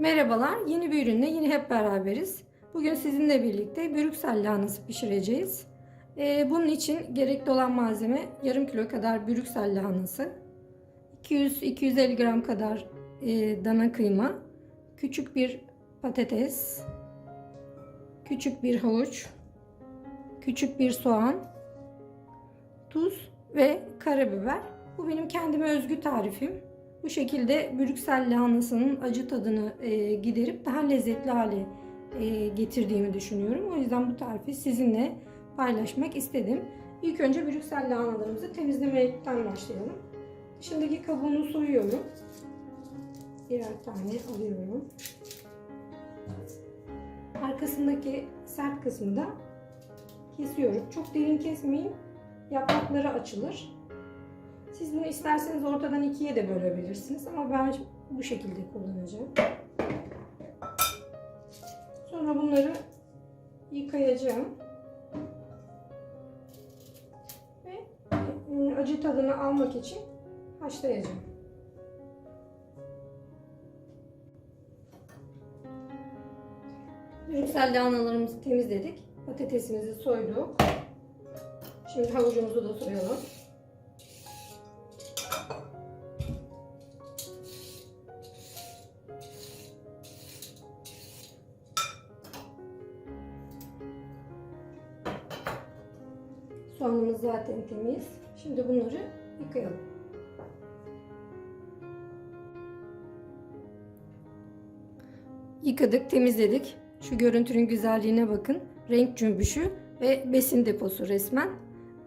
Merhabalar, yeni bir ürünle yine hep beraberiz. Bugün sizinle birlikte Brüksel lahanası pişireceğiz. Ee, bunun için gerekli olan malzeme yarım kilo kadar Brüksel lahanası, 200-250 gram kadar e, dana kıyma, küçük bir patates, küçük bir havuç, küçük bir soğan, tuz ve karabiber. Bu benim kendime özgü tarifim. Bu şekilde Brüksel lahanasının acı tadını e, giderip daha lezzetli hale e, getirdiğimi düşünüyorum. O yüzden bu tarifi sizinle paylaşmak istedim. İlk önce Brüksel lahanalarımızı temizlemekten başlayalım. Dışındaki kabuğunu soyuyorum. Birer tane alıyorum. Arkasındaki sert kısmı da kesiyorum. Çok derin kesmeyin. Yaprakları açılır. Siz bunu isterseniz ortadan ikiye de bölebilirsiniz ama ben bu şekilde kullanacağım. Sonra bunları yıkayacağım. Ve e, acı tadını almak için haşlayacağım. Brüksel lahanalarımızı temizledik. Patatesimizi soyduk. Şimdi havucumuzu da soyalım. Soğanımız zaten temiz. Şimdi bunları yıkayalım. Yıkadık, temizledik. Şu görüntünün güzelliğine bakın. Renk cümbüşü ve besin deposu resmen.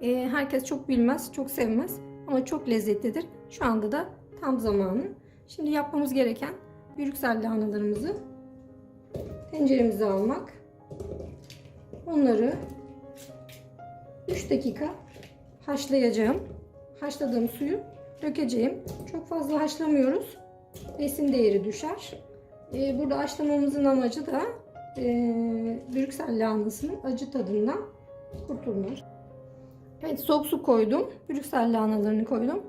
Ee, herkes çok bilmez, çok sevmez ama çok lezzetlidir. Şu anda da tam zamanı. Şimdi yapmamız gereken Brüksel lahanalarımızı tenceremize almak. Onları 3 dakika haşlayacağım. Haşladığım suyu dökeceğim. Çok fazla haşlamıyoruz. Besin değeri düşer. Ee, burada haşlamamızın amacı da e, Brüksel lahanasının acı tadından kurtulmak. Evet soğuk su koydum. Brüksel lahanalarını koydum.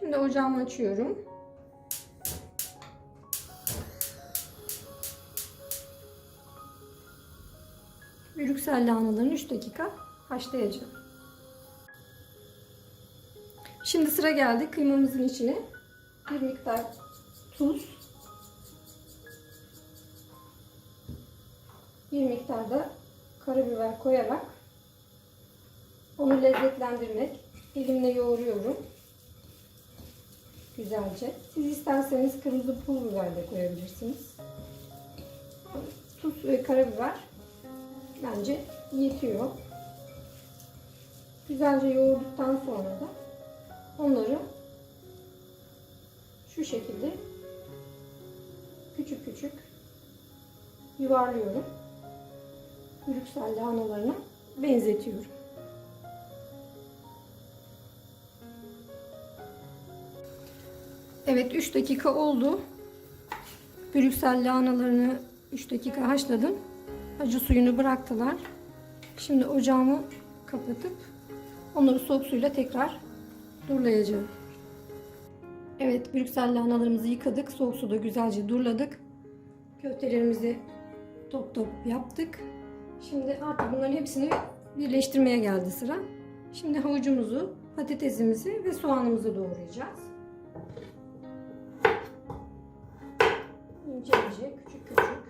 Şimdi ocağımı açıyorum. Brüksel lahanalarını 3 dakika haşlayacağım. Şimdi sıra geldi kıymamızın içine bir miktar tuz, bir miktar da karabiber koyarak onu lezzetlendirmek. Elimle yoğuruyorum. Güzelce. Siz isterseniz kırmızı pul biber de koyabilirsiniz. Tuz ve karabiber bence yetiyor. Güzelce yoğurduktan sonra da onları şu şekilde küçük küçük yuvarlıyorum. Brüksel lahanalarına benzetiyorum. Evet 3 dakika oldu. Brüksel lahanalarını 3 dakika haşladım. Acı suyunu bıraktılar. Şimdi ocağımı kapatıp onları soğuk suyla tekrar durlayacağım. Evet Brüksel lahanalarımızı yıkadık. Soğuk suda güzelce durladık. Köftelerimizi top top yaptık. Şimdi artık bunların hepsini birleştirmeye geldi sıra. Şimdi havucumuzu, patatesimizi ve soğanımızı doğrayacağız. İnce ince, küçük küçük.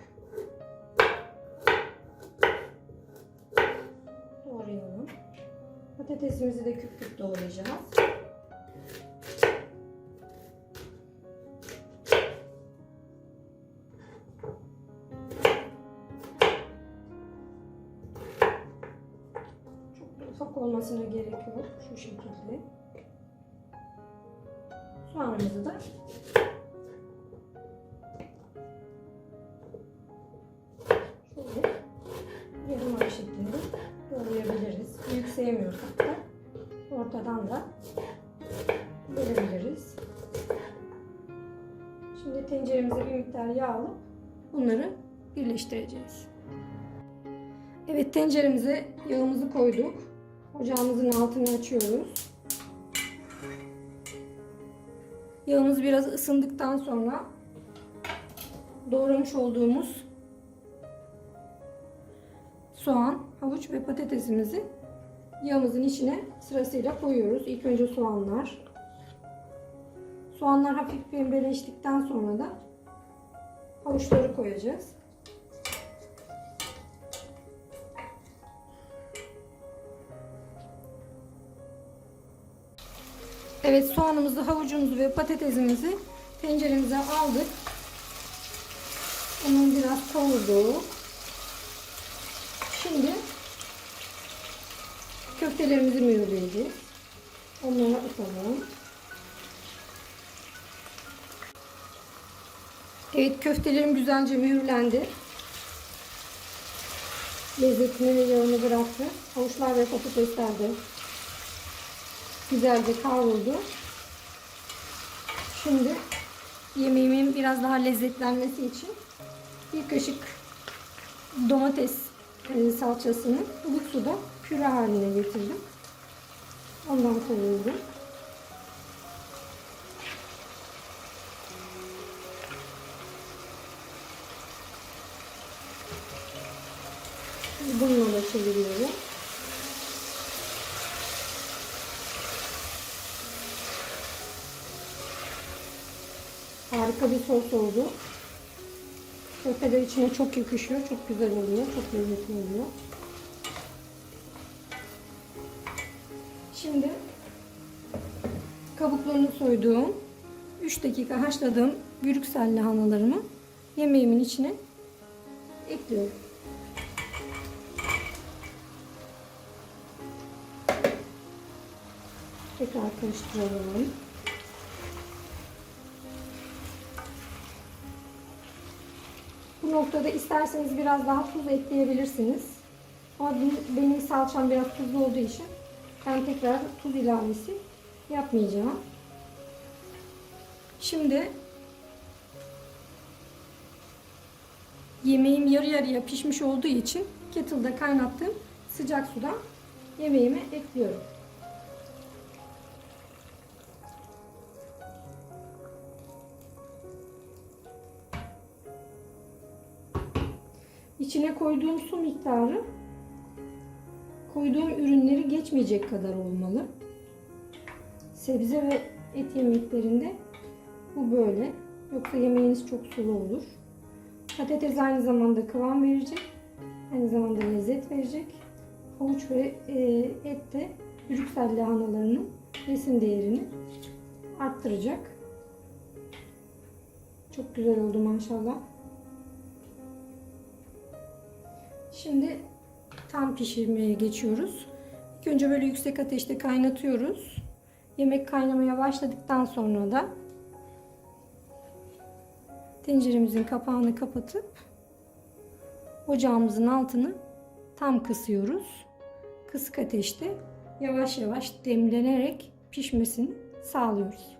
Patatesimizi de küp küp doğrayacağız. Çok ufak olmasına gerek yok. Şu şekilde. Soğanımızı da şöyle yarım ay şeklinde doğrayabiliriz. Büyük sevmiyorsak da ortadan da verebiliriz. Şimdi tenceremize bir miktar yağ alıp bunları birleştireceğiz. Evet tenceremize yağımızı koyduk. Ocağımızın altını açıyoruz. Yağımız biraz ısındıktan sonra doğramış olduğumuz soğan, havuç ve patatesimizi yağımızın içine sırasıyla koyuyoruz. İlk önce soğanlar. Soğanlar hafif pembeleştikten sonra da havuçları koyacağız. Evet soğanımızı, havucumuzu ve patatesimizi tenceremize aldık. Onun biraz kavurdu. Şimdi köftelerimizi mühürleyeceğiz. Onları atalım. Evet köftelerim güzelce mühürlendi. Lezzetini ve yağını bıraktı. Havuçlar ve patatesler de güzelce kavruldu. Şimdi yemeğimin biraz daha lezzetlenmesi için bir kaşık domates e, salçasını ılık suda püre haline getirdim. Ondan koyuyorum. Bununla da çeviriyorum. Harika bir sos oldu. Köfteler içine çok yakışıyor. Çok güzel oluyor. Çok lezzetli oluyor. Kabuklarını soyduğum 3 dakika haşladığım Brüksel lahanalarımı yemeğimin içine ekliyorum. Tekrar karıştıralım. Bu noktada isterseniz biraz daha tuz ekleyebilirsiniz. Ama benim salçam biraz tuzlu olduğu için ben tekrar tuz ilavesi yapmayacağım. Şimdi yemeğim yarı yarıya pişmiş olduğu için kettle'da kaynattığım sıcak sudan yemeğimi ekliyorum. İçine koyduğum su miktarı koyduğum ürünleri geçmeyecek kadar olmalı. Sebze ve et yemeklerinde bu böyle. Yoksa yemeğiniz çok sulu olur. Patates aynı zamanda kıvam verecek. Aynı zamanda lezzet verecek. Havuç ve e, et de Brüksel lahanalarının besin değerini arttıracak. Çok güzel oldu maşallah. Şimdi tam pişirmeye geçiyoruz. İlk önce böyle yüksek ateşte kaynatıyoruz. Yemek kaynamaya başladıktan sonra da tenceremizin kapağını kapatıp ocağımızın altını tam kısıyoruz. Kısık ateşte yavaş yavaş demlenerek pişmesini sağlıyoruz.